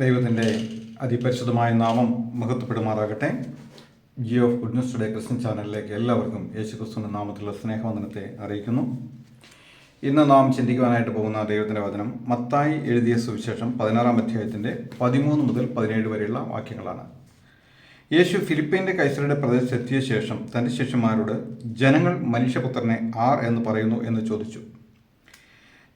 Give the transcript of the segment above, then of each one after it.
ദൈവത്തിന്റെ അതിപരിശുദ്ധമായ നാമം മഹത്വപ്പെടുമാറാകട്ടെ. Jio of good news today Christian ചാനലിലേക്ക് എല്ലാവർക്കും യേശു ക്രിസ്തുവിന്റെ നാമത്തിലുള്ള സ്നേഹവന്ദനത്തെ അറിയിക്കുന്നു. ഇന്ന് നാം ചിന്തിക്കുവാനായിട്ട് പോകുന്ന ദൈവത്തിന്റെ വചനം മത്തായി എഴുതിയ സുവിശേഷം പതിനാറാം അധ്യായത്തിന്റെ പതിമൂന്ന് മുതൽ പതിനേഴ് വരെയുള്ള വാക്യങ്ങളാണ്. യേശു ഫിലിപ്പീന്റെ കൈസറുടെ പ്രദേശത്തെത്തിയ ശേഷം തന്റെ ശിഷ്യന്മാരോട് ജനങ്ങൾ മനുഷ്യപുത്രനെ ആർ എന്ന് പറയുന്നു എന്ന് ചോദിച്ചു.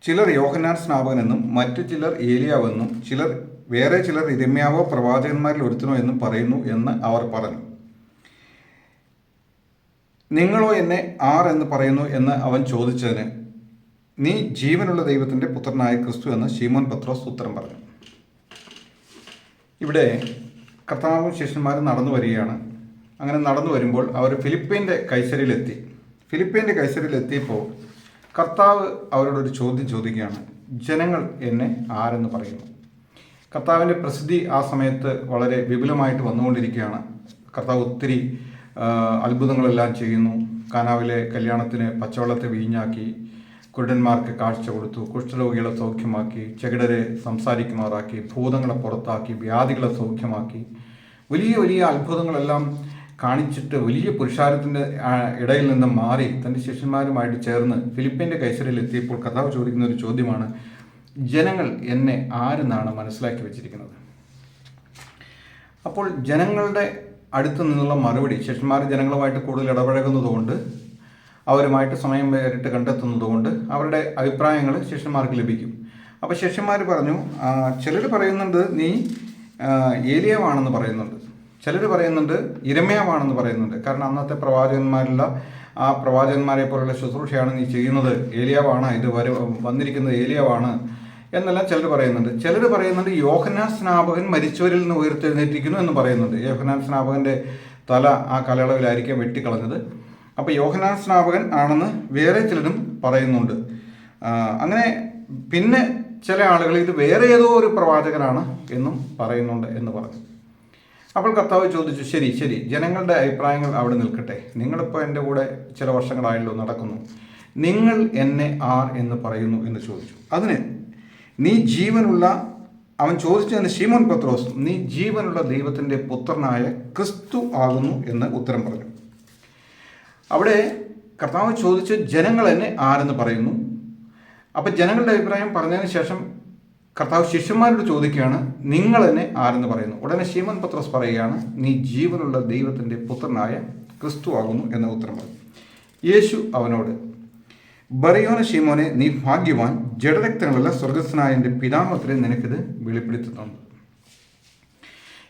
ചിലർ യോഹന്നാൻ സ്നാപകനെന്നും മറ്റു ചിലർ ഏലിയാവെന്നും ചിലർ വേറെ ചിലർ ഇരമ്യാവോ പ്രവാചകന്മാരിൽ ഒരുത്തനോ എന്നും പറയുന്നു എന്ന് അവർ പറഞ്ഞു. നിങ്ങളോ എന്നെ ആർ എന്ന് പറയുന്നു എന്ന് അവൻ ചോദിച്ചതിന് നീ ജീവനുള്ള ദൈവത്തിന്റെ പുത്രനായ ക്രിസ്തു എന്ന് ശീമോൻ പത്രോസ് ഉത്തരം പറഞ്ഞു. ഇവിടെ കർത്താവും ശിഷ്യന്മാരും നടന്നു വരികയാണ്. അങ്ങനെ നടന്നു വരുമ്പോൾ അവർ ഫിലിപ്പീന്റെ കൈസരിയിലെത്തി ഫിലിപ്പീന്റെ കൈസരിയിലെത്തിയപ്പോൾ കർത്താവ് അവരോടൊരു ചോദ്യം ചോദിക്കുകയാണ്. ജനങ്ങൾ എന്നെ ആരെന്ന് പറയുന്നു? കർത്താവിന്റെ പ്രസിദ്ധി ആ സമയത്ത് വളരെ വിപുലമായിട്ട് വന്നുകൊണ്ടിരിക്കുകയാണ്. കർത്താവ് ഒത്തിരി അത്ഭുതങ്ങളെല്ലാം ചെയ്യുന്നു. കാനാവിലെ കല്യാണത്തിന് പച്ചവെള്ളത്തെ വീഞ്ഞാക്കി കുരുടന്മാർക്ക് കാഴ്ച കൊടുത്തു കുഷ്ഠരോഗികളെ സൗഖ്യമാക്കി ചെകിടരെ സംസാരിക്കുമാറാക്കി ഭൂതങ്ങളെ പുറത്താക്കി വ്യാധികളെ സൗഖ്യമാക്കി. വലിയ വലിയ അത്ഭുതങ്ങളെല്ലാം കാണിച്ചിട്ട് വലിയ പുരുഷാരത്തിന്റെ ഇടയിൽ നിന്ന് മാറി തന്റെ ശിഷ്യന്മാരുമായിട്ട് ചേർന്ന് ഫിലിപ്പീന്റെ കൈസരയിൽ എത്തിയപ്പോൾ കഥാവ് ചോദിക്കുന്ന ഒരു ചോദ്യമാണ് ജനങ്ങൾ എന്നെ ആരെന്നാണ് മനസ്സിലാക്കി വെച്ചിരിക്കുന്നത്? അപ്പോൾ ജനങ്ങളുടെ അടുത്ത് നിന്നുള്ള മറുപടി ശിഷ്യന്മാർ ജനങ്ങളുമായിട്ട് കൂടുതൽ ഇടപഴകുന്നതുകൊണ്ട് അവരുമായിട്ട് സമയം വേറിട്ട് കണ്ടെത്തുന്നതുകൊണ്ട് അവരുടെ അഭിപ്രായങ്ങൾ ശിഷ്യന്മാർക്ക് ലഭിക്കും. അപ്പോൾ ശിഷ്യന്മാർ പറഞ്ഞു ചിലർ പറയുന്നുണ്ട് നീ ഏലിയാവാണെന്ന് പറയുന്നുണ്ട്. ചിലർ പറയുന്നുണ്ട് ഇരമയാവാണെന്ന് പറയുന്നുണ്ട്. കാരണം അന്നത്തെ പ്രവാചകന്മാരുള്ള ആ പ്രവാചകന്മാരെ പോലുള്ള ശുശ്രൂഷയാണ് നീ ചെയ്യുന്നത്. ഏലിയാവാണ് ഇത് വര വന്നിരിക്കുന്നത് ഏലിയാവാണ്. എന്നെല്ലാം ചിലർ പറയുന്നുണ്ട്. ചിലർ പറയുന്നുണ്ട് യോഹനാൻ സ്നാപകൻ മരിച്ചവരിൽ നിന്ന് ഉയർത്തെഴുന്നേറ്റിരിക്കുന്നു എന്ന് പറയുന്നുണ്ട്. യോഹനാൻ സ്നാപകന്റെ തല ആ കാലയളവിലായിരിക്കും വെട്ടിക്കളഞ്ഞത്. അപ്പോൾ യോഹനാൻ സ്നാപകൻ ആണെന്ന് വേറെ ചിലരും പറയുന്നുണ്ട്. അങ്ങനെ പിന്നെ ചില ആളുകൾ ഇത് വേറെ ഏതോ ഒരു പ്രവാചകനാണ് എന്നും പറയുന്നുണ്ട് എന്ന് പറഞ്ഞു. അപ്പോൾ കർത്താവ് ചോദിച്ചു ശരി ശരി ജനങ്ങളുടെ അഭിപ്രായങ്ങൾ അവിടെ നിൽക്കട്ടെ. നിങ്ങളിപ്പോൾ എന്റെ കൂടെ ചില വർഷങ്ങളായല്ലോ നടക്കുന്നു. നിങ്ങൾ എന്നെ ആർ എന്ന് പറയുന്നു? എന്ന് ചോദിച്ചു. അതിന് നീ ജീവനുള്ള അവൻ ചോദിച്ചതിന് ശീമോൻ പത്രോസ് നീ ജീവനുള്ള ദൈവത്തിന്റെ പുത്രനായ ക്രിസ്തു ആകുന്നു എന്ന് ഉത്തരം പറഞ്ഞു. അവിടെ കർത്താവ് ചോദിച്ച് ജനങ്ങൾ എന്നെ ആരെന്ന് പറയുന്നു. അപ്പം ജനങ്ങളുടെ അഭിപ്രായം പറഞ്ഞതിന് ശേഷം കർത്താവ് ശിഷ്യന്മാരോട് ചോദിക്കുകയാണ് നിങ്ങൾ എന്നെ ആരെന്ന് പറയുന്നു? ഉടനെ ശീമൻ പത്രോസ് പറയുകയാണ് നീ ജീവനുള്ള ദൈവത്തിന്റെ പുത്രനായ ക്രിസ്തു ആകുന്നു എന്ന ഉത്തരം പറഞ്ഞു. യേശു അവനോട് ബറിയോന ഷീമോനെ നീ ഭാഗ്യവാൻ ജഡരക്തങ്ങളല്ല സ്വർഗസ്നായ എന്റെ പിതാമത്തിനെ നിനക്കിത് വെളിപ്പെടുത്തുന്നുണ്ട്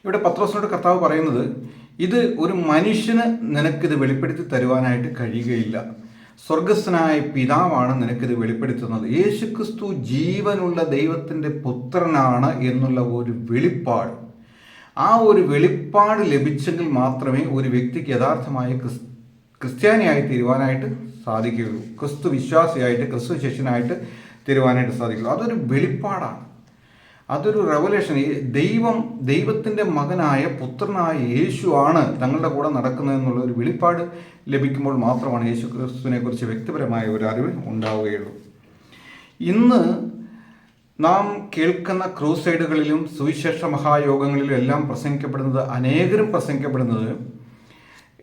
ഇവിടെ പത്രോസിനോട് കർത്താവ് പറയുന്നത് ഇത് ഒരു മനുഷ്യന് നിനക്കിത് വെളിപ്പെടുത്തി തരുവാനായിട്ട് കഴിയുകയില്ല. സ്വർഗസ്നായ പിതാവാണ് നിനക്കിത് വെളിപ്പെടുത്തുന്നത്. യേശുക്രിസ്തു ജീവനുള്ള ദൈവത്തിന്റെ പുത്രനാണ് എന്നുള്ള ഒരു വെളിപ്പാട്. ആ ഒരു വെളിപ്പാട് ലഭിച്ചെങ്കിൽ മാത്രമേ ഒരു വ്യക്തിക്ക് യഥാർത്ഥമായ ക്രിസ് ക്രിസ്ത്യാനിയായി തീരുവാനായിട്ട് സാധിക്കുകയുള്ളൂ. ക്രിസ്തു വിശ്വാസിയായിട്ട് ക്രിസ്തു ശിഷ്യനായിട്ട് തീരുവാനായിട്ട് സാധിക്കുള്ളൂ. അതൊരു വെളിപ്പാടാണ്. അതൊരു റെവലേഷൻ ദൈവം ദൈവത്തിന്റെ മകനായ പുത്രനായ യേശു ആണ് തങ്ങളുടെ കൂടെ നടക്കുന്നതെന്നുള്ള ഒരു വെളിപ്പാട് ലഭിക്കുമ്പോൾ മാത്രമാണ് യേശു ക്രിസ്തുവിനെ കുറിച്ച് വ്യക്തിപരമായ ഒരു അറിവ് ഉണ്ടാവുകയുള്ളൂ. ഇന്ന് നാം കേൾക്കുന്ന ക്രൂസൈഡുകളിലും സുവിശേഷ മഹായോഗങ്ങളിലും എല്ലാം പ്രസംഗിക്കപ്പെടുന്നത് അനേകരും പ്രസംഗിക്കപ്പെടുന്നത്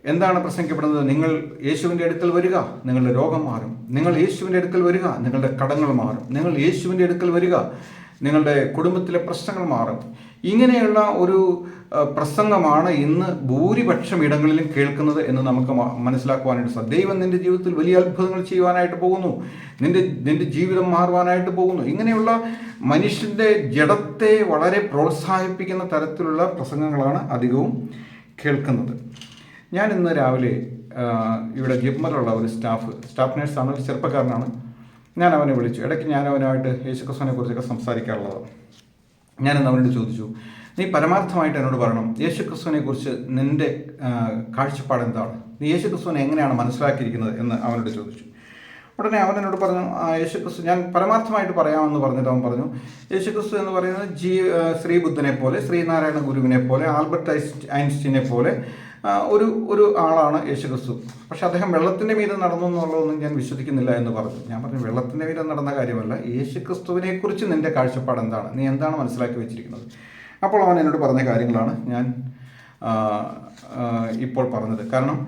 എന്താണ് പ്രസംഗിക്കപ്പെടുന്നത്? നിങ്ങൾ യേശുവിന്റെ അടുക്കൽ വരിക നിങ്ങളുടെ രോഗം മാറും. നിങ്ങൾ യേശുവിന്റെ അടുക്കൽ വരിക നിങ്ങളുടെ കടങ്ങൾ മാറും. നിങ്ങൾ യേശുവിന്റെ അടുക്കൽ വരിക നിങ്ങളുടെ കുടുംബത്തിലെ പ്രശ്നങ്ങൾ മാറും. ഇങ്ങനെയുള്ള ഒരു പ്രസംഗമാണ് ഇന്ന് ഭൂരിപക്ഷം ഇടങ്ങളിലും കേൾക്കുന്നത് എന്ന് നമുക്ക് മനസ്സിലാക്കുവാനായിട്ട് സാധിക്കും ദൈവം നിന്റെ ജീവിതത്തിൽ വലിയ അത്ഭുതങ്ങൾ ചെയ്യുവാനായിട്ട് പോകുന്നു. നിന്റെ നിന്റെ ജീവിതം മാറുവാനായിട്ട് പോകുന്നു. ഇങ്ങനെയുള്ള മനുഷ്യന്റെ ജഡത്തെ വളരെ പ്രോത്സാഹിപ്പിക്കുന്ന തരത്തിലുള്ള പ്രസംഗങ്ങളാണ് അധികവും കേൾക്കുന്നത്. ഞാൻ ഇന്ന് രാവിലെ ഇവിടെ ജിപ്മറിലുള്ള ഒരു സ്റ്റാഫ് സ്റ്റാഫ് നേഴ്സാണ് ഒരു ചെറുപ്പക്കാരനാണ്. ഞാൻ അവനെ വിളിച്ചു. ഇടയ്ക്ക് ഞാൻ അവനുമായിട്ട് യേശുക്രിസ്തുവിനെ കുറിച്ചൊക്കെ സംസാരിക്കാറുള്ളതാണ് ഞാനിന്ന് അവനോട് ചോദിച്ചു നീ പരമാർത്ഥമായിട്ട് എന്നോട് പറയണം യേശുക്രിസ്തുവിനെ കുറിച്ച് നിന്റെ കാഴ്ചപ്പാട് എന്താണ്? നീ യേശുക്രിസ്തുവിനെ എങ്ങനെയാണ് മനസ്സിലാക്കിയിരിക്കുന്നത്? എന്ന് അവനോട് ചോദിച്ചു. ഉടനെ അവൻ എന്നോട് പറഞ്ഞു യേശുക്രിസ്തു ഞാൻ പരമാർത്ഥമായിട്ട് പറയാമെന്ന് പറഞ്ഞിട്ട് അവൻ പറഞ്ഞു യേശുക്രിസ്തു എന്ന് പറയുന്നത് ജി ശ്രീബുദ്ധനെ പോലെ ശ്രീനാരായണ ഗുരുവിനെ പോലെ ആൽബർട്ട് ഐൻസ്റ്റ് ഐൻസ്റ്റീനെ പോലെ ഒരു ഒരു ആളാണ് യേശുക്രിസ്തു. പക്ഷെ അദ്ദേഹം വെള്ളത്തിന്റെ മീതെ നടന്നു എന്നുള്ളതൊന്നും ഞാൻ വിശ്വസിക്കുന്നില്ല എന്ന് പറഞ്ഞു. ഞാൻ പറഞ്ഞു വെള്ളത്തിന്റെ മീതെ നടന്ന കാര്യമല്ല യേശുക്രിസ്തുവിനെ കുറിച്ച് നിന്റെ കാഴ്ചപ്പാട് എന്താണ്? നീ എന്താണ് മനസ്സിലാക്കി വെച്ചിരിക്കുന്നത്? അപ്പോൾ അവൻ എന്നോട് പറഞ്ഞ കാര്യങ്ങളാണ് ഞാൻ ഇപ്പോൾ പറഞ്ഞത്. കാരണം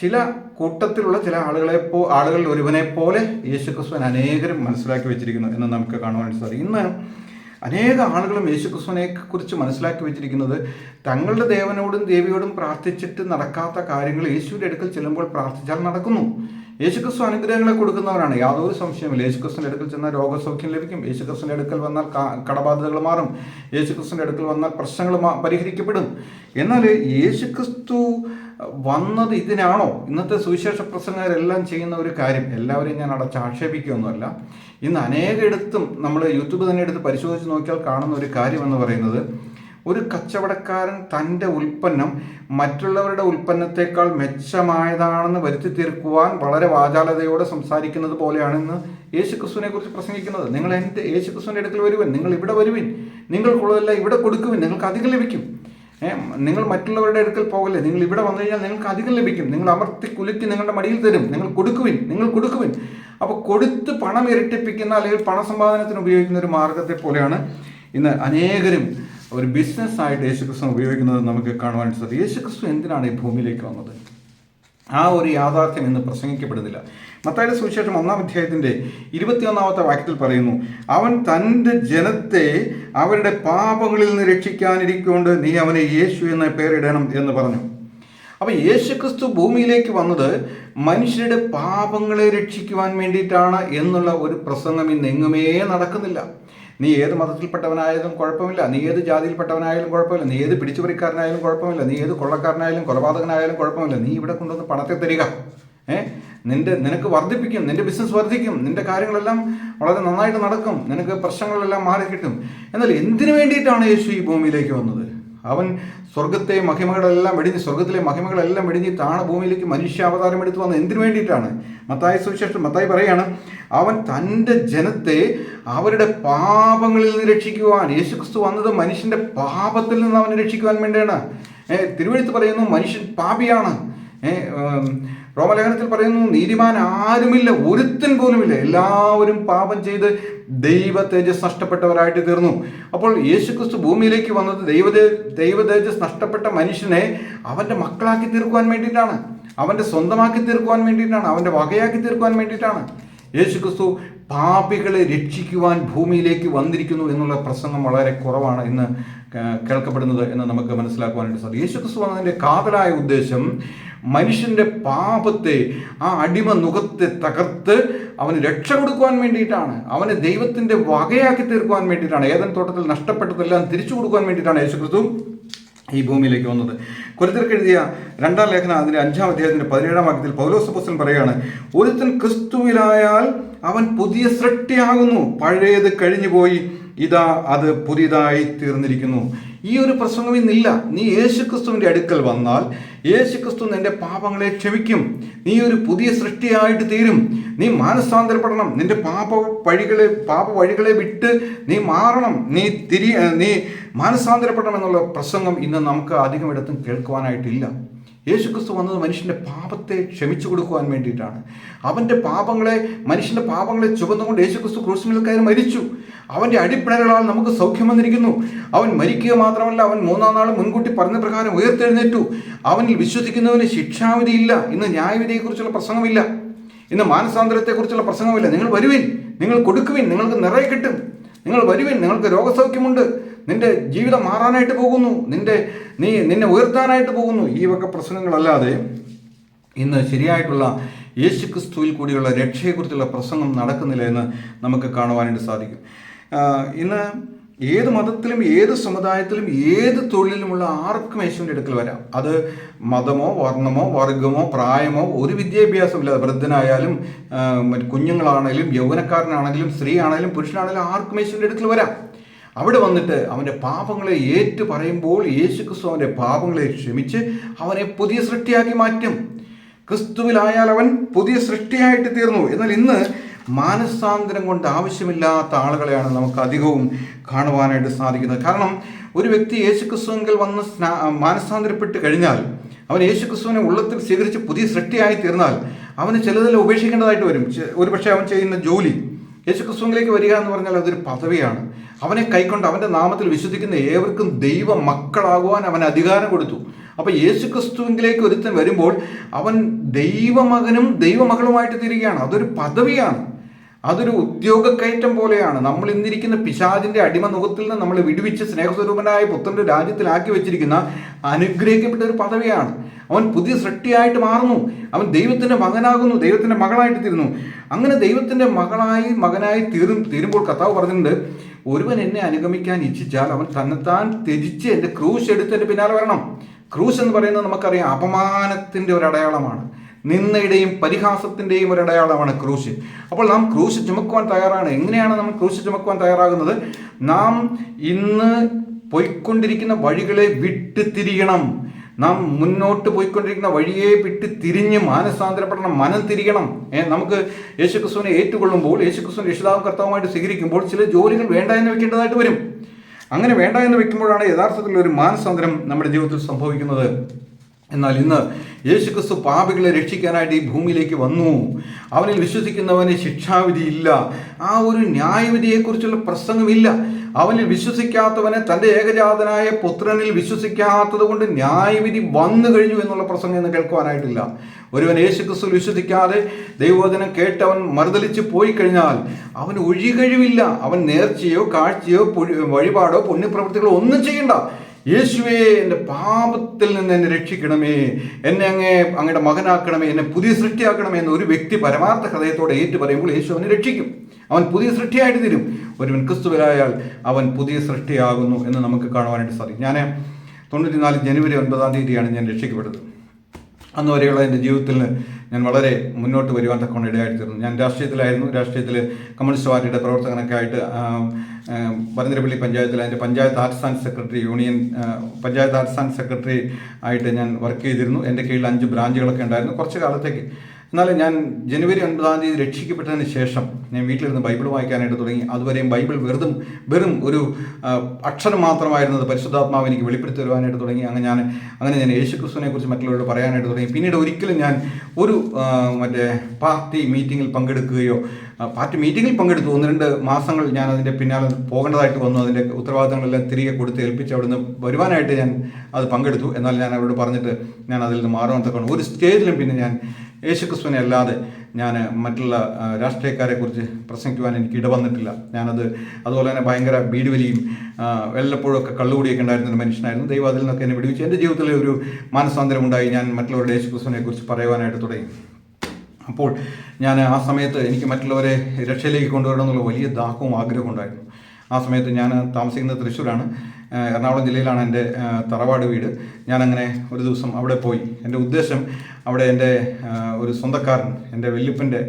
ചില കൂട്ടത്തിലുള്ള ചില ആളുകളെ പോ ആളുകളിൽ ഒരുവനെ പോലെ യേശുക്രിസ്തുവൻ അനേകരും മനസ്സിലാക്കി വെച്ചിരിക്കുന്നു എന്ന് നമുക്ക് കാണുവാൻ സാധിക്കും. ഇന്ന് അനേക ആളുകളും യേശുക്രിസ്തുവിനെ കുറിച്ച് മനസ്സിലാക്കി വെച്ചിരിക്കുന്നത് തങ്ങളുടെ ദേവനോടും ദേവിയോടും പ്രാർത്ഥിച്ചിട്ട് നടക്കാത്ത കാര്യങ്ങൾ യേശുവിന്റെ അടുക്കൽ ചെല്ലുമ്പോൾ പ്രാർത്ഥിച്ചാൽ നടക്കുന്നു. യേശുക്രിസ്തു അനുഗ്രഹങ്ങളെ കൊടുക്കുന്നവരാണ്. യാതൊരു സംശയമില്ല യേശുക്രിസ്തുവിന്റെ അടുക്കൽ ചെന്നാൽ രോഗസൗഖ്യം ലഭിക്കും. യേശുക്രിസ്തുവിന്റെ അടുക്കൽ വന്നാൽ കടബാധ്യതകൾ മാറും. യേശുക്രിസ്തുവിന്റെ അടുക്കൽ വന്നാൽ പ്രശ്നങ്ങൾ പരിഹരിക്കപ്പെടും. എന്നാൽ യേശുക്രിസ്തു വന്നത് ഇതിനാണോ? ഇന്നത്തെ സുവിശേഷ പ്രസംഗരെല്ലാം ചെയ്യുന്ന ഒരു കാര്യം എല്ലാവരെയും ഞാൻ അടച്ച് ആക്ഷേപിക്കുകയൊന്നുമല്ല. ഇന്ന് അനേകയിടത്തും നമ്മൾ യൂട്യൂബ് തന്നെ എടുത്ത് പരിശോധിച്ച് നോക്കിയാൽ കാണുന്ന ഒരു കാര്യം എന്ന് പറയുന്നത് ഒരു കച്ചവടക്കാരൻ തന്റെ ഉൽപ്പന്നം മറ്റുള്ളവരുടെ ഉൽപ്പന്നത്തെക്കാൾ മെച്ചമായതാണെന്ന് വരുത്തി തീർക്കുവാൻ വളരെ വാചാലതയോടെ സംസാരിക്കുന്നത് പോലെയാണെന്ന് യേശു ക്രിസ്തുവിനെ കുറിച്ച് പ്രസംഗിക്കുന്നത്. നിങ്ങൾ എന്റെ യേശു ക്രിസ്തുവിന്റെ അടുക്കൽ വരുവൻ നിങ്ങൾ ഇവിടെ വരുവിൻ നിങ്ങൾക്കുള്ളതെല്ലാം ഇവിടെ കൊടുക്കുവിൻ നിങ്ങൾക്ക് അധികം ലഭിക്കും. നിങ്ങൾ മറ്റുള്ളവരുടെ അടുക്കൽ പോകല്ലേ നിങ്ങൾ ഇവിടെ വന്നു കഴിഞ്ഞാൽ നിങ്ങൾക്ക് അധികം ലഭിക്കും. നിങ്ങൾ അമർത്തി കുലുക്കി നിങ്ങളുടെ മടിയിൽ തരും നിങ്ങൾ കൊടുക്കുവിൻ നിങ്ങൾ കൊടുക്കുവിൻ. അപ്പോൾ കൊടുത്ത് പണം ഇരട്ടിപ്പിക്കുന്ന അല്ലെങ്കിൽ പണസമ്പാദനത്തിന് ഉപയോഗിക്കുന്ന ഒരു മാർഗത്തെ പോലെയാണ് ഇന്ന് അനേകരും ഒരു ബിസിനസ് ആയിട്ട് യേശുക്രിസ്തു ഉപയോഗിക്കുന്നത് നമുക്ക് കാണുവാൻ സാധിക്കും. യേശുക്രിസ്തു എന്തിനാണ് ഈ ഭൂമിയിലേക്ക് വന്നത്? ആ ഒരു യാഥാർത്ഥ്യം ഇന്ന് പ്രസംഗിക്കപ്പെടുന്നില്ല. മത്തായുടെ സുവിശേഷം ഒന്നാം അധ്യായത്തിന്റെ ഇരുപത്തിയൊന്നാമത്തെ വാക്യത്തിൽ പറയുന്നു അവൻ തന്റെ ജനത്തെ അവരുടെ പാപങ്ങളിൽ നിന്ന് രക്ഷിക്കാനിരിക്കൊണ്ട് നീ അവനെ യേശു എന്ന പേരിടണം എന്ന് പറഞ്ഞു. അപ്പോൾ യേശുക്രിസ്തു ഭൂമിയിലേക്ക് വന്നത് മനുഷ്യരുടെ പാപങ്ങളെ രക്ഷിക്കുവാൻ വേണ്ടിയിട്ടാണ് എന്നുള്ള ഒരു പ്രസംഗം ഇന്ന് എങ്ങുമേ നടക്കുന്നില്ല. നീ ഏത് മതത്തിൽപ്പെട്ടവനായാലും കുഴപ്പമില്ല. നീ ഏത് ജാതിയിൽപ്പെട്ടവനായാലും കുഴപ്പമില്ല. നീ ഏത് പിടിച്ചുപറിക്കാരനായാലും കുഴപ്പമില്ല. നീ ഏത് കൊള്ളക്കാരനായാലും കൊലപാതകനായാലും കുഴപ്പമില്ല. നീ ഇവിടെ കൊണ്ടുവന്ന് പണത്തെ തരിക. ഏ? നിന്റെ നിനക്ക് വർദ്ധിപ്പിക്കും. നിന്റെ ബിസിനസ് വർദ്ധിക്കും. നിന്റെ കാര്യങ്ങളെല്ലാം വളരെ നന്നായിട്ട് നടക്കും. നിനക്ക് പ്രശ്നങ്ങളെല്ലാം മാറി കിട്ടും എന്നാൽ എന്തിനു വേണ്ടിയിട്ടാണ് യേശു ഈ ഭൂമിയിലേക്ക് വന്നത്? അവൻ സ്വർഗത്തെ മഹിമകളെല്ലാം വെടിഞ്ഞ് സ്വർഗത്തിലെ മഹിമകളെല്ലാം വെടിഞ്ഞ് താണ ഭൂമിയിലേക്ക് മനുഷ്യാവതാരം എടുത്തു വന്നത് എന്തിനു വേണ്ടിയിട്ടാണ്? മത്തായ സുവിശേഷം മത്തായി പറയാണ് അവൻ തന്റെ ജനത്തെ അവരുടെ പാപങ്ങളിൽ നിന്ന് രക്ഷിക്കുവാൻ യേശുക്രിസ്തു വന്നത് മനുഷ്യന്റെ പാപത്തിൽ നിന്ന് അവനെ രക്ഷിക്കുവാൻ വേണ്ടിയാണ്. തിരുവഴുത്ത് പറയുന്നു മനുഷ്യൻ പാപിയാണ്. റോമലേഖനത്തിൽ പറയുന്നു നീതിമാൻ ആരുമില്ല ഒരുത്തൻ പോലുമില്ല. എല്ലാവരും പാപം ചെയ്ത് ദൈവ തേജസ് നഷ്ടപ്പെട്ടവരായിട്ട് തീർന്നു. അപ്പോൾ യേശുക്രിസ്തു ഭൂമിയിലേക്ക് വന്നത് ദൈവതേ ദൈവ തേജസ് നഷ്ടപ്പെട്ട മനുഷ്യനെ അവന്റെ മക്കളാക്കി തീർക്കുവാൻ വേണ്ടിയിട്ടാണ്. അവന്റെ സ്വന്തമാക്കി തീർക്കുവാൻ വേണ്ടിയിട്ടാണ്. അവന്റെ വകയാക്കി തീർക്കുവാൻ വേണ്ടിയിട്ടാണ്. യേശുക്രിസ്തു പാപികളെ രക്ഷിക്കുവാൻ ഭൂമിയിലേക്ക് വന്നിരിക്കുന്നു എന്നുള്ള പ്രസംഗം വളരെ കുറവാണ് ഇന്ന് കേൾക്കപ്പെടുന്നത് എന്ന് നമുക്ക് മനസ്സിലാക്കുവാനായിട്ട് സാധിക്കും. യേശുക്രിസ്തു വന്നതിന്റെ കാതലായ ഉദ്ദേശം മനുഷ്യന്റെ പാപത്തെ ആ അടിമ മുഖത്തെ തകർത്ത് അവന് രക്ഷ കൊടുക്കുവാൻ വേണ്ടിയിട്ടാണ്. അവനെ ദൈവത്തിന്റെ വകയാക്കി തീർക്കുവാൻ വേണ്ടിയിട്ടാണ്. ഏതൻ തോട്ടത്തിൽ നഷ്ടപ്പെട്ടതെല്ലാം തിരിച്ചു കൊടുക്കുവാൻ വേണ്ടിയിട്ടാണ് യേശുക്രിസ്തു ഈ ഭൂമിയിലേക്ക് വന്നത്. കുരുത്തിർക്ക് എഴുതിയ രണ്ടാം ലേഖനം അതിന്റെ അഞ്ചാം അധ്യായത്തിന്റെ പതിനേഴാം വാക്യത്തിൽ പൗലോസപ്പോസൻ പറയുകയാണ് ഒരുത്തൻ ക്രിസ്തുവിലായാൽ അവൻ പുതിയ സൃഷ്ടിയാകുന്നു. പഴയത് കഴിഞ്ഞുപോയി. ഇതാ അത് പുതിയതായി തീർന്നിരിക്കുന്നു. ഈ ഒരു പ്രസംഗം ഇന്നില്ല നീ യേശുക്രിസ്തുവിന്റെ അടുക്കൽ വന്നാൽ യേശുക്രിസ്തു നിന്റെ പാപങ്ങളെ ക്ഷമിക്കും. നീ ഒരു പുതിയ സൃഷ്ടിയായിട്ട് തീരും. നീ മാനസാന്തരപ്പെടണം. നിന്റെ പാപ വഴികളെ പാപ വഴികളെ വിട്ട് നീ മാറണം. നീ തിരി നീ മാനസാന്തരപ്പെടണം എന്നുള്ള പ്രസംഗം ഇന്ന് നമുക്ക് അധികം ഇടത്തും കേൾക്കുവാനായിട്ടില്ല. യേശുക്രിസ്തു വന്നത് മനുഷ്യന്റെ പാപത്തെ ക്ഷമിച്ചു കൊടുക്കുവാൻ വേണ്ടിയിട്ടാണ്. അവന്റെ പാപങ്ങളെ മനുഷ്യന്റെ പാപങ്ങളെ ചുവന്നുകൊണ്ട് യേശുക്രിസ്തു ക്രൂശ്മിൽ കയറി മരിച്ചു. അവന്റെ അടിപ്പിണകളാൽ നമുക്ക് സൗഖ്യം വന്നിരിക്കുന്നു. അവൻ മരിക്കുക മാത്രമല്ല അവൻ മൂന്നാം നാൾ മുൻകൂട്ടി പറഞ്ഞ പ്രകാരം ഉയർത്തെഴുന്നേറ്റു. അവനിൽ വിശ്വസിക്കുന്നവന് ശിക്ഷാവിധിയില്ല ഇന്ന് ന്യായവിധിയെക്കുറിച്ചുള്ള പ്രസംഗമില്ല. ഇന്ന് മാനസാന്തരത്തെക്കുറിച്ചുള്ള പ്രസംഗമില്ല. നിങ്ങൾ വരുവിൻ. നിങ്ങൾ കൊടുക്കുവിൻ. നിങ്ങൾക്ക് നിറയെ കിട്ടും. നിങ്ങൾ വരുവിൻ. നിങ്ങൾക്ക് രോഗസൗഖ്യമുണ്ട്. നിന്റെ ജീവിതം മാറാനായിട്ട് പോകുന്നു. നിന്റെ നീ നിന്നെ ഉയർത്താനായിട്ട് പോകുന്നു. ഈ വക പ്രസംഗങ്ങളല്ലാതെ ഇന്ന് ശരിയായിട്ടുള്ള യേശു ക്രിസ്തുവിൽ കൂടിയുള്ള രക്ഷയെക്കുറിച്ചുള്ള പ്രസംഗം നടക്കുന്നില്ല എന്ന് നമുക്ക് കാണുവാനായിട്ട് സാധിക്കും. ഇന്ന് ഏത് മതത്തിലും ഏത് സമുദായത്തിലും ഏത് തൊഴിലിലുമുള്ള ആർക്കും യേശുവിന്റെ അടുക്കൽ വരാം. അത് മതമോ വർണമോ വർഗമോ പ്രായമോ ഒരു വിദ്യാഭ്യാസമില്ല വൃദ്ധനായാലും കുഞ്ഞുങ്ങളാണെങ്കിലും യൗവനക്കാരനാണെങ്കിലും സ്ത്രീ ആണെങ്കിലും പുരുഷനാണെങ്കിലും ആർക്കും യേശുവിന്റെ അടുക്കൽ വരാം. അവിടെ വന്നിട്ട് അവന്റെ പാപങ്ങളെ ഏറ്റു പറയുമ്പോൾ യേശു ക്രിസ്തു അവന്റെ പാപങ്ങളെ ക്ഷമിച്ച് അവനെ പുതിയ സൃഷ്ടിയാക്കി മാറ്റും. ക്രിസ്തുവിലായാൽ അവൻ പുതിയ സൃഷ്ടിയായിട്ട് തീർന്നു. എന്നാൽ ഇന്ന് മാനസാന്തരം കൊണ്ട് ആവശ്യമില്ലാത്ത ആളുകളെയാണ് നമുക്ക് അധികവും കാണുവാനായിട്ട് സാധിക്കുന്നത്. കാരണം ഒരു വ്യക്തി യേശുക്രിസ്തുവിൽ വന്ന് സ്നാ മാനസാന്തരപ്പെട്ട് കഴിഞ്ഞാൽ അവൻ യേശുക്രിസ്തുവിനെ ഉള്ളത്തിൽ സ്വീകരിച്ച് പുതിയ സൃഷ്ടിയായി തീർന്നാൽ അവന് ചിലതെല്ലാം ഉപേക്ഷിക്കേണ്ടതായിട്ട് വരും. ഒരുപക്ഷെ അവൻ ചെയ്യുന്ന ജോലി യേശു ക്രിസ്തുവിലേക്ക് വരിക എന്ന് പറഞ്ഞാൽ അതൊരു പദവിയാണ്. അവനെ കൈക്കൊണ്ട് അവന്റെ നാമത്തിൽ വിശ്വസിക്കുന്ന ഏവർക്കും ദൈവ മക്കളാകുവാൻ അവൻ അധികാരം കൊടുത്തു. അപ്പോൾ യേശു ക്രിസ്തുവിലേക്ക് ഒരുത്തൻ വരുമ്പോൾ അവൻ ദൈവമകനും ദൈവമകളുമായിട്ട് തീരുകയാണ്. അതൊരു പദവിയാണ്. അതൊരു ഉദ്യോഗക്കയറ്റം പോലെയാണ്. നമ്മൾ ഇന്നിരിക്കുന്ന പിശാചിന്റെ അടിമ മുഖത്തിൽ നിന്ന് നമ്മൾ വിടുവിച്ച് സ്നേഹസ്വരൂപനായ പുത്രന്റെ രാജ്യത്തിലാക്കി വെച്ചിരിക്കുന്ന അനുഗ്രഹിക്കപ്പെട്ട ഒരു പദവിയാണ്. അവൻ പുതിയ സൃഷ്ടിയായിട്ട് മാറുന്നു. അവൻ ദൈവത്തിന്റെ മകനാകുന്നു ദൈവത്തിന്റെ മകളായിട്ട് തീരുന്നു. അങ്ങനെ ദൈവത്തിന്റെ മകളായി മകനായി തീരും തീരുമ്പോൾ കർത്താവ് പറഞ്ഞിട്ടുണ്ട് ഒരുവൻ എന്നെ അനുഗമിക്കാൻ ഇച്ഛിച്ചാൽ അവൻ തന്നെത്താൻ ത്യജിച്ച് എന്റെ ക്രൂശ് എടുത്ത് എന്റെ പിന്നാലെ വരണം. ക്രൂശ് എന്ന് പറയുന്നത് നമുക്കറിയാം അപമാനത്തിന്റെ ഒരു അടയാളമാണ് നിന്നയുടെയും പരിഹാസത്തിന്റെയും ഒരു അടയാളമാണ് ക്രൂശ്. അപ്പോൾ നാം ക്രൂശ് ചുമക്കുവാൻ തയ്യാറാണ്. എങ്ങനെയാണ് നാം ക്രൂശ് ചുമക്കുവാൻ തയ്യാറാകുന്നത്? നാം ഇന്ന് പോയിക്കൊണ്ടിരിക്കുന്ന വഴികളെ വിട്ട് തിരിയണം. നാം മുന്നോട്ട് പോയിക്കൊണ്ടിരിക്കുന്ന വഴിയെ വിട്ട് തിരിഞ്ഞ് മാനസാന്തരപ്പെടണം മനം തിരിയണം നമുക്ക് യേശുക്രിസ്തുവിനെ ഏറ്റുകൊള്ളുമ്പോൾ യേശുക്രിസ്തുവിനെ രക്ഷിതാവും കർത്താവുമായിട്ട് സ്വീകരിക്കുമ്പോൾ ചില ജോലികൾ വേണ്ട എന്ന് വെക്കേണ്ടതായിട്ട് വരും. അങ്ങനെ വേണ്ട എന്ന് വെക്കുമ്പോഴാണ് യഥാർത്ഥത്തിൽ ഒരു മാനസാന്തരം നമ്മുടെ ജീവിതത്തിൽ സംഭവിക്കുന്നത്. എന്നാൽ ഇന്ന് യേശുക്രിസ്തു പാപികളെ രക്ഷിക്കാനായിട്ട് ഈ ഭൂമിയിലേക്ക് വന്നു. അവനിൽ വിശ്വസിക്കുന്നവന് ശിക്ഷാവിധിയില്ല. ആ ഒരു ന്യായവിധിയെക്കുറിച്ചുള്ള പ്രസംഗമില്ല. അവനിൽ വിശ്വസിക്കാത്തവനെ തന്റെ ഏകജാതനായ പുത്രനിൽ വിശ്വസിക്കാത്തത് കൊണ്ട് ന്യായവിധി വന്നു കഴിഞ്ഞു എന്നുള്ള പ്രസംഗം ഇന്ന് കേൾക്കുവാനായിട്ടില്ല. ഒരുവൻ യേശുക്രിസ്തു വിശ്വസിക്കാതെ ദൈവവചനം കേട്ടവൻ മറുതലിച്ച് പോയി കഴിഞ്ഞാൽ അവൻ ഒഴികഴിവില്ല. അവൻ നേർച്ചയോ കാഴ്ചയോ വഴിപാടോ പുണ്യപ്രവൃത്തികളോ ഒന്നും ചെയ്യണ്ട. യേശുവേ എന്റെ പാപത്തിൽ നിന്ന് എന്നെ രക്ഷിക്കണമേ. എന്നെ അങ്ങേ അങ്ങയുടെ മകനാക്കണമേ. എന്നെ പുതിയ സൃഷ്ടിയാക്കണമേ എന്ന് ഒരു വ്യക്തി പരമാർത്ഥ ഹൃദയത്തോടെ ഏറ്റു പറയുമ്പോൾ യേശു അവനെ രക്ഷിക്കും. അവൻ പുതിയ സൃഷ്ടിയായിട്ട് തീരും. ഒരുവൻ ക്രിസ്തുവരായാൽ അവൻ പുതിയ സൃഷ്ടിയാകുന്നു എന്ന് നമുക്ക് കാണുവാനായിട്ട് സാധിക്കും. ഞാൻ തൊണ്ണൂറ്റിനാല് ജനുവരി ഒൻപതാം തീയതിയാണ് ഞാൻ രക്ഷിക്കപ്പെട്ടത്. അന്ന് വരെയുള്ള എന്റെ ജീവിതത്തിൽ ഞാൻ വളരെ മുന്നോട്ട് വരുവാൻ തക്കവണ്ണം ഇടയായിട്ട് തീർന്നു ഞാൻ രാഷ്ട്രീയത്തിലായിരുന്നു. രാഷ്ട്രീയത്തിൽ കമ്മ്യൂണിസ്റ്റ് പാർട്ടിയുടെ പ്രവർത്തകനൊക്കെ ആയിട്ട് പരന്തരപ്പള്ളി പഞ്ചായത്തിൽ അതിന്റെ panchayat arts and secretary union panchayat arts and secretary ആയിട്ട് ഞാൻ വർക്ക് ചെയ്തിരുന്നു. എന്റെ കീഴിൽ അഞ്ച് ബ്രാഞ്ചുകളൊക്കെ ഉണ്ടായിരുന്നു. കുറച്ച് കാലത്തേക്ക്. എന്നാലും ഞാൻ ജനുവരി ഒൻപതാം തീയതി രക്ഷിക്കപ്പെട്ടതിന് ശേഷം ഞാൻ വീട്ടിലിരുന്ന് ബൈബിൾ വായിക്കാനായിട്ട് തുടങ്ങി. അതുവരെയും ബൈബിൾ വെറുതും വെറും ഒരു അക്ഷരം മാത്രമായിരുന്നത് പരിശുദ്ധാത്മാവ് എനിക്ക് വെളിപ്പെടുത്തി തരുവാനായിട്ട് തുടങ്ങി. അങ്ങനെ ഞാൻ അങ്ങനെ ഞാൻ യേശുക്രിസ്തുവിനെ കുറിച്ച് മറ്റുള്ളവരോട് പറയാനായിട്ട് തുടങ്ങി. പിന്നീട് ഒരിക്കലും ഞാൻ ഒരു മറ്റേ പാർട്ടി മീറ്റിങ്ങിൽ പങ്കെടുക്കുകയോ പാർട്ടി മീറ്റിങ്ങിൽ പങ്കെടുത്തു. ഒന്ന് രണ്ട് മാസങ്ങൾ ഞാൻ അതിന്റെ പിന്നാലെ പോകേണ്ടതായിട്ട് വന്നു. അതിന്റെ ഉത്തരവാദിത്തങ്ങളെല്ലാം തിരികെ കൊടുത്ത് ഏൽപ്പിച്ച് അവിടുന്ന് വരുവാനായിട്ട് ഞാൻ അത് പങ്കെടുത്തു. എന്നാൽ ഞാൻ അവരോട് പറഞ്ഞിട്ട് ഞാൻ അതിൽ നിന്ന് തക്കണം ഒരു സ്റ്റേജിലും പിന്നെ ഞാൻ യേശുക്രിസ്തുവിനെ അല്ലാതെ ഞാൻ മറ്റുള്ള രാഷ്ട്രീയക്കാരെ രാഷ്ട്രീയക്കാരെക്കുറിച്ച് പ്രസംഗിക്കുവാൻ എനിക്ക് ഇടവന്നിട്ടില്ല ഞാനത് അതുപോലെ തന്നെ ഭയങ്കര ബീഡിവലിയും ആ, വല്ലപ്പോഴും ഒക്കെ കള്ളുകൂടിയൊക്കെ ഉണ്ടായിരുന്ന ഒരു മനുഷ്യനായിരുന്നു. ദൈവം അതിൽ നിന്നൊക്കെ എന്നെ വിടുവിച്ചു. എന്റെ ജീവിതത്തിലെ ഒരു മാനസാന്തരം ഉണ്ടായി ഞാൻ മറ്റുള്ളവരുടെ യേശുക്രിസ്തുവിനെ കുറിച്ച് പറയുവാനായിട്ട് തുടങ്ങി. അപ്പോൾ ഞാൻ ആ സമയത്ത് എനിക്ക് മറ്റുള്ളവരെ രക്ഷയിലേക്ക് കൊണ്ടുവരണം എന്നുള്ള വലിയ ദാഹവും ആഗ്രഹവും ഉണ്ടായിരുന്നു. ആ സമയത്ത് ഞാൻ താമസിക്കുന്നത് തൃശ്ശൂരാണ്. എറണാകുളം ജില്ലയിലാണ് എന്റെ തറവാട് വീട്. ഞാനങ്ങനെ ഒരു ദിവസം അവിടെ പോയി. എന്റെ ഉദ്ദേശം അവിടെ എന്റെ ഒരു സ്വന്തക്കാരൻ എന്റെ വെല്ലുപ്പിന്റെ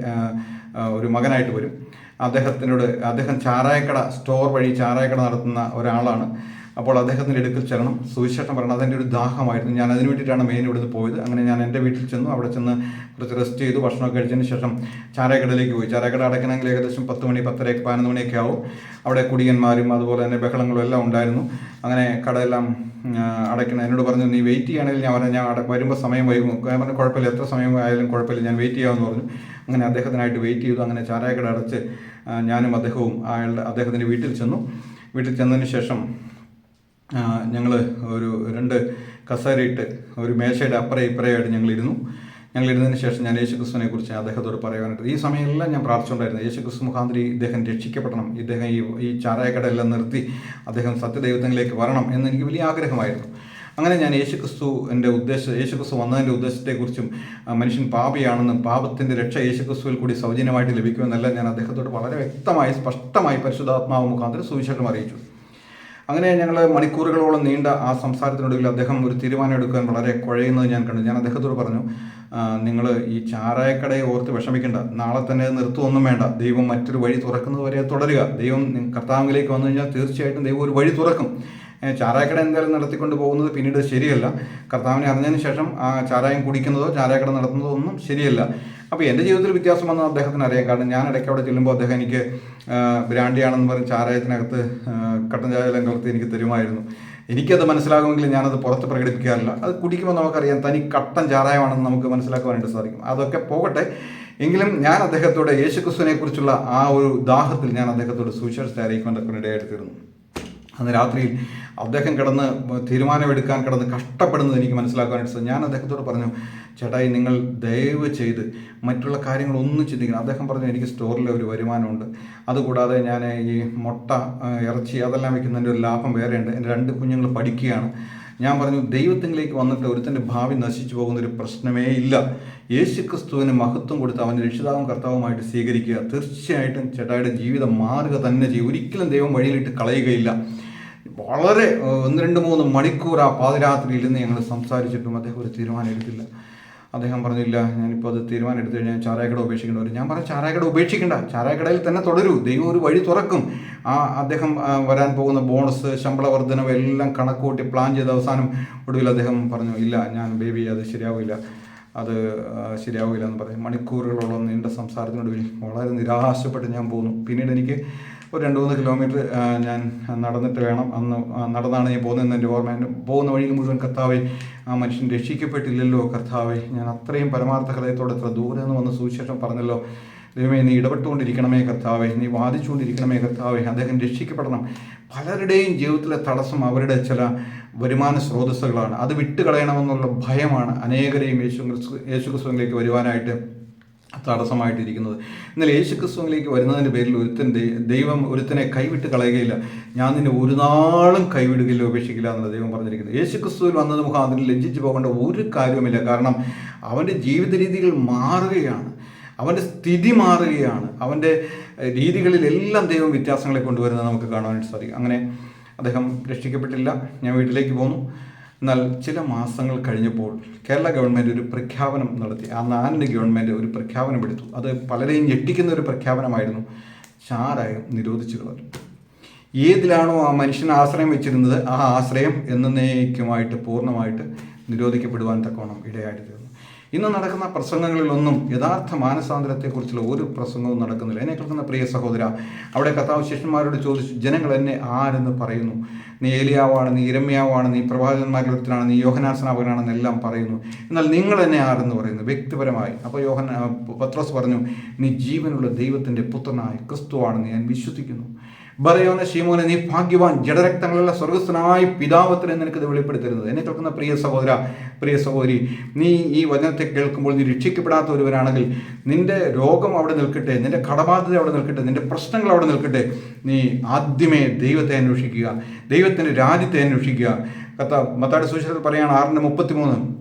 ഒരു മകനായിട്ട് വരും. അദ്ദേഹത്തിനോട് അദ്ദേഹം ചാരായക്കട സ്റ്റോർ വഴി ചാരായക്കട നടത്തുന്ന ഒരാളാണ്. അപ്പോൾ അദ്ദേഹത്തിന്റെ അടുക്കൽ ചെല്ലണം. സുവിശേഷം പറയണം. അതെന്റെ ഒരു ദാഹമായിരുന്നു. ഞാൻ അതിന് വേണ്ടിയിട്ടാണ് മെയിൻ ഇവിടുന്ന് പോയത്. അങ്ങനെ ഞാൻ എന്റെ വീട്ടിൽ ചെന്നു. അവിടെ ചെന്ന് കുറച്ച് റെസ്റ്റ് ചെയ്തു. ഭക്ഷണമൊക്കെ കഴിച്ചതിന് ശേഷം ചാരക്കടയിലേക്ക് പോയി. ചാരക്കട അടയ്ക്കണമെങ്കിൽ ഏകദേശം പത്ത് മണി പത്തര പതിനൊന്ന് മണിയൊക്കെ ആവും. അവിടെ കുടിയന്മാരും അതുപോലെ തന്നെ ബഹളങ്ങളും എല്ലാം ഉണ്ടായിരുന്നു. അങ്ങനെ കടയെല്ലാം അടയ്ക്കണം. എന്നോട് പറഞ്ഞു നീ വെയിറ്റ് ചെയ്യുകയാണെങ്കിൽ ഞാൻ പറഞ്ഞു ഞാൻ അട- വരുമ്പോൾ സമയം വൈകും. ഞാൻ പറഞ്ഞു കുഴപ്പമില്ല. എത്ര സമയം ആയാലും കുഴപ്പമില്ല. ഞാൻ വെയിറ്റ് ചെയ്യാമെന്ന് പറഞ്ഞു. അങ്ങനെ അദ്ദേഹത്തിനായിട്ട് വെയിറ്റ് ചെയ്തു. അങ്ങനെ ചാരായക്കട അടച്ച് ഞാനും അദ്ദേഹവും അയാളുടെ അദ്ദേഹത്തിന്റെ വീട്ടിൽ ചെന്നു. വീട്ടിൽ ചെന്നതിന് ശേഷം ഞങ്ങൾ ഒരു രണ്ട് കസേരയിട്ട് ഒരു മേശയുടെ അപ്പറേ ഇപ്പറയായിട്ട് ഞങ്ങളിരുന്നു. ഞങ്ങൾ ഇരുന്നതിന് ശേഷം ഞാൻ യേശുക്രിസ്തുവിനെ കുറിച്ച് അദ്ദേഹത്തോട് പറയാനായിട്ട് ഈ സമയമെല്ലാം ഞാൻ പ്രാർത്ഥിച്ചുകൊണ്ടായിരുന്നു. യേശുക്രിസ്തു മുഖാന്തരി ഇദ്ദേഹം രക്ഷിക്കപ്പെടണം. ഇദ്ദേഹം ഈ ഈ ചാരായക്കടയെല്ലാം നിർത്തി അദ്ദേഹം സത്യദൈവത്തിലേക്ക് വരണം എന്ന് എനിക്ക് വലിയ ആഗ്രഹമായിരുന്നു. അങ്ങനെ ഞാൻ യേശുക്രിസ്തു എന്റെ ഉദ്ദേശ യേശുക്രിസ്തു വന്നതിന്റെ ഉദ്ദേശത്തെക്കുറിച്ചും മനുഷ്യൻ പാപിയാണെന്നും പാപത്തിന്റെ രക്ഷ യേശുക്രിസ്തുവിൽ കൂടി സൗജന്യമായിട്ട് ലഭിക്കുമെന്നല്ല ഞാൻ അദ്ദേഹത്തോട് വളരെ വ്യക്തമായി സ്പഷ്ടമായി പരിശുദ്ധാത്മാവ് മുഖാന്തരം സുവിശേഷം അറിയിച്ചു. അങ്ങനെ ഞങ്ങൾ മണിക്കൂറുകളോളം നീണ്ട ആ സംസാരത്തിനൊടുവിൽ അദ്ദേഹം ഒരു തീരുമാനം എടുക്കാൻ വളരെ കുഴയുന്നത് ഞാൻ കണ്ടു. ഞാൻ അദ്ദേഹത്തോട് പറഞ്ഞു നിങ്ങൾ ഈ ചാരായക്കടയെ ഓർത്ത് വിഷമിക്കേണ്ട. നാളെ തന്നെ നിർത്തുമൊന്നും വേണ്ട. ദൈവം മറ്റൊരു വഴി തുറക്കുന്നത് വരെ തുടരുക. ദൈവം കർത്താവിലേക്ക് വന്നു കഴിഞ്ഞാൽ തീർച്ചയായിട്ടും ദൈവം ഒരു വഴി തുറക്കും. ചാരായക്കട എന്തായാലും നടത്തിക്കൊണ്ട് പോകുന്നത് പിന്നീട് ശരിയല്ല. കർത്താവിനെ അറിഞ്ഞതിന് ശേഷം ആ ചാരായം കുടിക്കുന്നതോ ചാരായക്കട നടത്തുന്നതോ ഒന്നും ശരിയല്ല. അപ്പോൾ എന്റെ ജീവിതത്തിൽ വ്യത്യാസം വന്നത് അദ്ദേഹത്തിന് അറിയാം. കാരണം ഞാൻ ഇടയ്ക്ക് അവിടെ ചെല്ലുമ്പോൾ അദ്ദേഹം എനിക്ക് ബ്രാൻഡിയാണെന്ന് പറഞ്ഞ് ചാരായത്തിനകത്ത് കട്ടൻ ചായ കലർത്തി എനിക്ക് തരുമായിരുന്നു. എനിക്കത് മനസ്സിലാകുമെങ്കിൽ ഞാനത് പുറത്ത് പ്രകടിപ്പിക്കാറില്ല. അത് കുടിക്കുമ്പോൾ നമുക്കറിയാം തനി കട്ടൻ ചാരായമാണെന്ന് നമുക്ക് മനസ്സിലാക്കുവാനായിട്ട് സാധിക്കും. അതൊക്കെ പോകട്ടെ. എങ്കിലും ഞാൻ അദ്ദേഹത്തോട് യേശുക്രിസ്തുവിനെ കുറിച്ചുള്ള ആ ഒരു ദാഹത്തിൽ ഞാൻ അദ്ദേഹത്തോട് സുവിശേഷത്തെ അറിയിക്കാൻ ഇടയായിട്ട് തീർന്നു. അന്ന് രാത്രിയിൽ അദ്ദേഹം കിടന്ന് തീരുമാനമെടുക്കാൻ കിടന്ന് കഷ്ടപ്പെടുന്നത് എനിക്ക് മനസ്സിലാക്കാനായിട്ട് ഞാൻ അദ്ദേഹത്തോട് പറഞ്ഞു ചേട്ടായി നിങ്ങൾ ദയവ് ചെയ്ത് മറ്റുള്ള കാര്യങ്ങളൊന്നും ചിന്തിക്കണം അദ്ദേഹം പറഞ്ഞു എനിക്ക് സ്റ്റോറിൽ ഒരു വരുമാനമുണ്ട്. അതുകൂടാതെ ഞാൻ ഈ മുട്ട ഇറച്ചി അതെല്ലാം വയ്ക്കുന്നതിന്റെ ഒരു ലാഭം വേറെയുണ്ട്. എന്റെ രണ്ട് കുഞ്ഞുങ്ങൾ പഠിക്കുകയാണ്. ഞാൻ പറഞ്ഞു ദൈവത്തിലേക്ക് വന്നിട്ട് ഒരുത്തന്റെ ഭാവി നശിച്ചു പോകുന്ന ഒരു പ്രശ്നമേ ഇല്ല. യേശു ക്രിസ്തുവിന് മഹത്വം കൊടുത്ത് അവന്റെ രക്ഷിതാവും കർത്താവുമായിട്ട് സ്വീകരിക്കുക. തീർച്ചയായിട്ടും ചേട്ടായുടെ ജീവിതം മാറുക തന്നെ ചെയ്യും. ഒരിക്കലും ദൈവം വഴിയിലിട്ട് കളയുകയില്ല. വളരെ ഒന്ന് രണ്ട് മൂന്ന് മണിക്കൂർ ആ പാതിരാത്രിയിൽ നിന്ന് ഞങ്ങൾ സംസാരിച്ചിട്ടും അദ്ദേഹം ഒരു തീരുമാനം എടുത്തില്ല. അദ്ദേഹം പറഞ്ഞില്ല ഞാനിപ്പോൾ അത് തീരുമാനം എടുത്തു കഴിഞ്ഞാൽ ചാരായക്കട ഉപേക്ഷിക്കേണ്ടി വരും. ഞാൻ പറഞ്ഞു ചാരായക്കട ഉപേക്ഷിക്കണ്ട ചാരായക്കടയിൽ തന്നെ തുടരൂ ദൈവം ഒരു വഴി തുറക്കും. ആ അദ്ദേഹം വരാൻ പോകുന്ന ബോണസ് ശമ്പള വർധനവ് എല്ലാം കണക്കൂട്ടി പ്ലാൻ ചെയ്ത അവസാനം ഒടുവിൽ അദ്ദേഹം പറഞ്ഞു ഇല്ല ഞാൻ ബേബി അത് ശരിയാവില്ല അത് ശരിയാവില്ല എന്ന് പറയും മണിക്കൂറുകളോളം നീണ്ട സംസാരത്തിനൊടുവിൽ വളരെ നിരാശപ്പെട്ട് ഞാൻ പോന്നു. പിന്നീട് എനിക്ക് ഒരു രണ്ട് മൂന്ന് കിലോമീറ്റർ ഞാൻ നടന്നിട്ട് വേണം അന്ന് നടന്നാണ് ഞാൻ പോകുന്നതെന്ന് എന്റെ ഓർമ്മ പോകുന്ന വഴിയിൽ മുഴുവൻ കർത്താവെ ആ മനുഷ്യൻ രക്ഷിക്കപ്പെട്ടില്ലല്ലോ കർത്താവെ. ഞാൻ അത്രയും പരമാർത്ഥ ഹൃദയത്തോടെ എത്ര ദൂരെ നിന്ന് വന്ന് സുവിശേഷം പറഞ്ഞല്ലോ. ദൈവമേ നീ ഇടപെട്ടുകൊണ്ടിരിക്കണമേ കർത്താവെ. നീ വാദിച്ചുകൊണ്ടിരിക്കണമേ കർത്താവെ. അദ്ദേഹം രക്ഷിക്കപ്പെടണം. പലരുടെയും ജീവിതത്തിലെ തടസ്സം അവരുടെ ചില വരുമാന സ്രോതസ്സുകളാണ്. അത് വിട്ടുകളയണമെന്നുള്ള ഭയമാണ് അനേകരെയും യേശു യേശുക്രിസ്തുവിലേക്ക് യേശു ക്രിസ്തുവിലേക്ക് വരുവാനായിട്ട് തടസ്സമായിട്ടിരിക്കുന്നത്. എന്നാൽ യേശു ക്രിസ്തുവിലേക്ക് വരുന്നതിന്റെ പേരിൽ ഒരുത്തൻ ദൈവം ഒരുത്തനെ കൈവിട്ട് കളയുകയില്ല. ഞാൻ നിന്നെ ഒരു നാളും കൈവിടുകയില്ല ഉപേക്ഷിക്കില്ല എന്നുള്ള ദൈവം പറഞ്ഞിരിക്കുന്നത്. യേശു ക്രിസ്തുവിൽ വന്നത് മുഖം അതിന് ലജ്ജിച്ച് പോകേണ്ട ഒരു കാര്യവുമില്ല. കാരണം അവന്റെ ജീവിത രീതികൾ മാറുകയാണ്. അവന്റെ സ്ഥിതി മാറുകയാണ്. അവന്റെ രീതികളിലെല്ലാം ദൈവം വ്യത്യാസങ്ങളെ കൊണ്ടുവരുന്നത് നമുക്ക് കാണാനായിട്ട് സാധിക്കും. അങ്ങനെ അദ്ദേഹം രക്ഷിക്കപ്പെട്ടില്ല. ഞാൻ വീട്ടിലേക്ക് പോന്നു. എന്നാൽ ചില മാസങ്ങൾ കഴിഞ്ഞപ്പോൾ കേരള ഗവൺമെന്റ് ഒരു പ്രഖ്യാപനം നടത്തി. ആ നാലിന്റെ ഗവൺമെന്റ് ഒരു പ്രഖ്യാപനം എടുത്തു. അത് പലരെയും ഞെട്ടിക്കുന്ന ഒരു പ്രഖ്യാപനമായിരുന്നു. ചാരായം നിരോധിച്ചു കളഞ്ഞു ഏതിലാണോ ആ മനുഷ്യൻ ആശ്രയം വെച്ചിരുന്നത് ആ ആശ്രയം എന്നേക്കുമായിട്ട് പൂർണമായിട്ട് നിരോധിക്കപ്പെടുവാൻ തക്കവണ്ണം ഇടയായിട്ട് തീർന്നു ഇന്ന് നടക്കുന്ന പ്രസംഗങ്ങളിലൊന്നും യഥാർത്ഥ മാനസാന്തരത്തെക്കുറിച്ചുള്ള ഒരു പ്രസംഗവും നടക്കുന്നില്ല. എന്നെ കേൾക്കുന്ന പ്രിയ സഹോദര അവിടെ കഥാവ് ശിഷ്യന്മാരോട് ചോദിച്ചു ജനങ്ങൾ എന്നെ ആരെന്ന് പറയുന്നു? നീ ഏലിയാവാണ് നീ ഇരമ്യാവാണ് നീ പ്രവാചകന്മാരിൽ ഒരുത്തനാണ് നീ യോഹനാസനാപകനാണെന്ന് എല്ലാം പറയുന്നു. എന്നാൽ നിങ്ങൾ എന്നെ ആരെന്ന് പറയുന്നു? വ്യക്തിപരമായി. അപ്പോൾ യോഹന പത്രോസ് പറഞ്ഞു നീ ജീവനുള്ള ദൈവത്തിന്റെ പുത്രനായ ക്രിസ്തുവാണെന്ന് ഞാൻ വിശ്വസിക്കുന്നു. ബറയോന ശീമോനെ നീ ഭാഗ്യവാൻ. ജഡരക്തങ്ങളുള്ള സ്വർഗസ്ഥനായ പിതാവത്തിന് നിനക്ക് ഇത് വെളിപ്പെടുത്തരുന്നത് എന്നെ കേൾക്കുന്ന പ്രിയ സഹോദര പ്രിയ സഹോദരി നീ ഈ വചനത്തെ കേൾക്കുമ്പോൾ നീ രക്ഷിക്കപ്പെടാത്ത ഒരുവരാണെങ്കിൽ നിന്റെ രോഗം അവിടെ നിൽക്കട്ടെ നിന്റെ കടബാധ്യത അവിടെ നിൽക്കട്ടെ നിന്റെ പ്രശ്നങ്ങൾ അവിടെ നിൽക്കട്ടെ. നീ ആദ്യമേ ദൈവത്തെ അന്വേഷിക്കുക ദൈവത്തിന്റെ രാജ്യത്തെ അന്വേഷിക്കുക. കത്ത മത്താട് സുശേഷത്തിൽ പറയുകയാണ് ആറിന്റെ മുപ്പത്തിമൂന്ന്.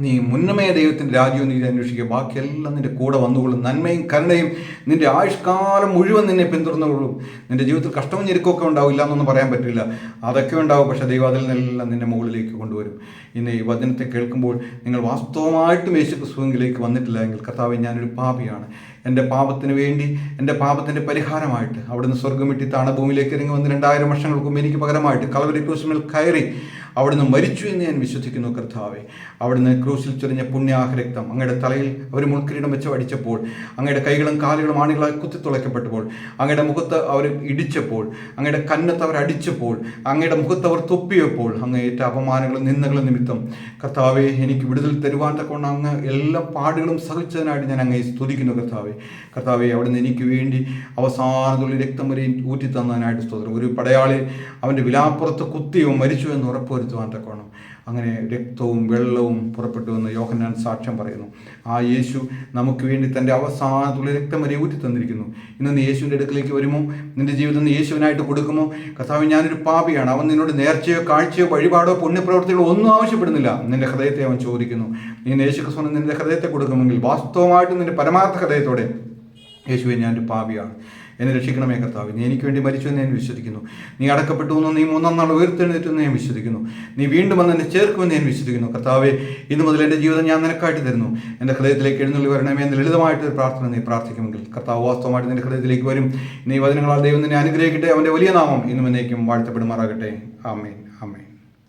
നീ മുന്നമേ ദൈവത്തിന്റെ രാജ്യവും നീ അന്വേഷിക്കുക ബാക്കിയെല്ലാം നിന്റെ കൂടെ വന്നുകൊള്ളും. നന്മയും കരുണയും നിന്റെ ആയുഷ്കാലം മുഴുവൻ നിന്നെ പിന്തുടർന്നുകൊള്ളും നിന്റെ ജീവിതത്തിൽ കഷ്ടവും ഞെരുക്കമൊക്കെ ഉണ്ടാവില്ല എന്നൊന്നും പറയാൻ പറ്റില്ല. അതൊക്കെ ഉണ്ടാവും. പക്ഷേ ദൈവം അതിൽ നിന്നെല്ലാം നിന്നെ മുകളിലേക്ക് കൊണ്ടുവരും. ഇന്ന് ഈ വചനത്തെ കേൾക്കുമ്പോൾ നിങ്ങൾ വാസ്തവമായിട്ടും യേശു ക്രിസ്തുവിലേക്ക് വന്നിട്ടില്ല എങ്കിൽ കർത്താവ് ഞാനൊരു പാപിയാണ്. എന്റെ പാപത്തിന് വേണ്ടി എന്റെ പാപത്തിന്റെ പരിഹാരമായിട്ട് അവിടുന്ന് സ്വർഗം വിട്ടി താണഭൂമിയിലേക്ക് ഇറങ്ങി വന്ന് രണ്ടായിരം വർഷങ്ങൾക്കും എനിക്ക് പകരമായിട്ട് കലവരി ക്രൂസിൽ കയറി അവിടുന്ന് മരിച്ചു എന്ന് ഞാൻ വിശ്വസിക്കുന്നു കർത്താവെ. അവിടുന്ന് ക്രൂസിൽ ചൊരിഞ്ഞ പുണ്യാഹരക്തം അങ്ങയുടെ തലയിൽ അവർ മുൾക്കിരീടം വെച്ച് അടിച്ചപ്പോൾ അങ്ങയുടെ കൈകളും കാലുകളും ആണികളായി കുത്തിത്തുളയ്ക്കപ്പെട്ടപ്പോൾ അങ്ങയുടെ മുഖത്ത് അവർ ഇടിച്ചപ്പോൾ അങ്ങയുടെ കന്നത്ത് അവർ അടിച്ചപ്പോൾ അങ്ങയുടെ മുഖത്ത് അവർ തൊപ്പിയപ്പോൾ അങ്ങ് ഏറ്റ അപമാനങ്ങളും നിന്ദകളും നിമിത്തം. കർത്താവെ എനിക്ക് വിടുതൽ തരുവാൻ തക്കൊണ്ട് അങ്ങ് എല്ലാ പാടുകളും സഹിച്ചതിനായിട്ട് ഞാൻ അങ്ങയെ സ്തുതിക്കുന്നു കർത്താവെ. കർത്താവെ അവിടുന്ന് എനിക്ക് വേണ്ടി അവസാനത്തുള്ള രക്തം വരെ ഊറ്റി തന്നതിനായിട്ട് സ്തോത്രം. ഒരു പടയാളി അവന്റെ വിലാപ്പുറത്ത് കുത്തിയോ മരിച്ചു എന്ന് ഉറപ്പുവരുത്തുവാൻ തക്കോണം അങ്ങനെ രക്തവും വെള്ളവും പുറപ്പെട്ടു എന്ന് യോഹന്നാൻ സാക്ഷ്യം പറയുന്നു. ആ യേശു നമുക്ക് വേണ്ടി തന്റെ അവസാനത്തുള്ള രക്തം വരെ ഊറ്റി തന്നിരിക്കുന്നു. ഇന്ന് നീ യേശുവിന്റെ അടുക്കിലേക്ക് വരുമോ? നിന്റെ ജീവിതം നീ യേശുവിനായിട്ട് കൊടുക്കുമോ? കർത്താവ് ഞാനൊരു പാപിയാണ്. അവൻ നിന്നോട് നേർച്ചയോ കാഴ്ചയോ വഴിപാടോ പുണ്യപ്രവർത്തികളോ ഒന്നും ആവശ്യപ്പെടുന്നില്ല. നിന്റെ ഹൃദയത്തെ അവൻ ചോദിക്കുന്നു. നീ യേശു ക്രിസ്തുവിന് നിന്റെ ഹൃദയത്തെ കൊടുക്കുമെങ്കിൽ വാസ്തവമായിട്ടും നിന്റെ പരമാർത്ഥ ഹൃദയത്തോടെ യേശുവെ ഞാനൊരു പാപിയാണ്. എന്നെ രക്ഷിക്കണമേ കർത്താവ്. നീ എനിക്ക് വേണ്ടി മരിച്ചു എന്ന് ഞാൻ വിശ്വസിക്കുന്നു. നീ അടക്കപ്പെട്ടു എന്ന് നീ മൂന്നാം നാൾ ഉയർത്തെഴുന്നേറ്റെന്ന് ഞാൻ വിശ്വസിക്കുന്നു. നീ വീണ്ടും വന്ന് എന്നെ ചേർക്കുമെന്ന് ഞാൻ വിശ്വസിക്കുന്നു. കർത്താവെ ഇന്ന് മുതൽ എന്റെ ജീവിതം ഞാൻ നിനക്കായിട്ട് തരുന്നു. എന്റെ ഹൃദയത്തിലേക്ക് എഴുന്നള്ളി വരണമേ എന്ന് ലളിതമായിട്ട് ഒരു പ്രാർത്ഥന നീ പ്രാർത്ഥിക്കുമെങ്കിൽ കർത്താവ് വാസ്തവമായിട്ട് നിന്റെ ഹൃദയത്തിലേക്ക് വരും. നീ വചനങ്ങളാൽ ദൈവം നിന്നെ അനുഗ്രഹിക്കട്ടെ. അവന്റെ വലിയ നാമം ഇന്നും എന്നേക്കും വാഴ്ത്തപ്പെടുമാറാകട്ടെ. ആമേൻ. ആമേൻ.